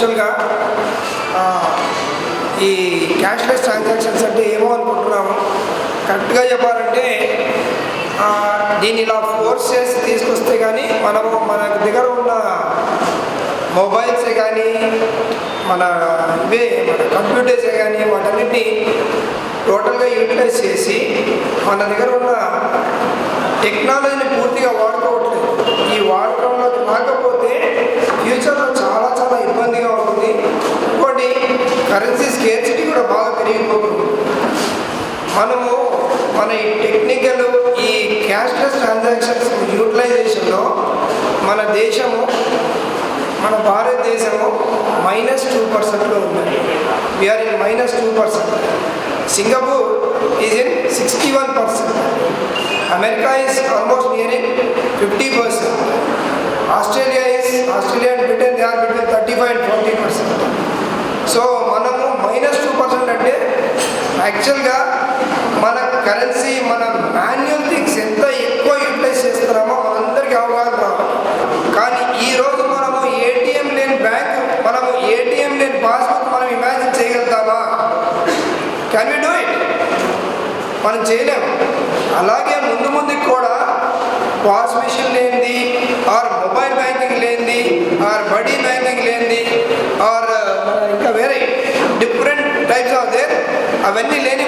యాక్చువల్గా ఈ cashless transactions అంటే ఏమో అనుకుంటున్నాము. కరెక్ట్గా చెప్పాలంటే దీన్ని ఇలా ఫోర్స్ చేసి తీసుకొస్తే కానీ మనము మన దగ్గర ఉన్న మొబైల్సే కానీ మన ఇవే మన కంప్యూటర్సే కానీ వాటన్నిటిని టోటల్గా యూటిలైజ్ చేసి మన దగ్గర ఉన్న టెక్నాలజీని పూర్తిగా వాడుకోవట్లేదు కూడా బాగా పెరిగిపోతుంది. మనము మన ఈ టెక్నికల్ ఈ క్యాష్లెస్ ట్రాన్సాక్షన్స్ యూటిలైజేషన్లో మన దేశము మన భారతదేశము మైనస్ టూ పర్సెంట్లో ఉంది we are in minus two percent Singapore is in sixty one percent America is almost nearing fifty percent Australia is Australia and Britain they are between thirty five and forty percent so యాక్చువల్గా మన currency మన manual things ఎంత ఎక్కువ utilise చేస్తున్నామో మనందరికీ అవగాహన రావాలి. కానీ ఈ రోజు మనము ఏటీఎం లేని బ్యాంక్ మనము ఏటీఎం లేని పాస్బుక్ మనం ఇమాజిన్ చేయగలుగుతామా? కెన్ వి డూ ఇట్ మనం చేయలేము అలాగే ముందు ముందుకు కూడా పాస్ మిషన్ లేనిది ఆర్ మొబైల్ బ్యాంకింగ్ లేనిది ఆర్ బడీ బ్యాంకింగ్ లేనిది ఆర్ ఇంకా వేరే డిఫరెంట్ టైప్స్ ఆఫ్ అవన్నీ లేని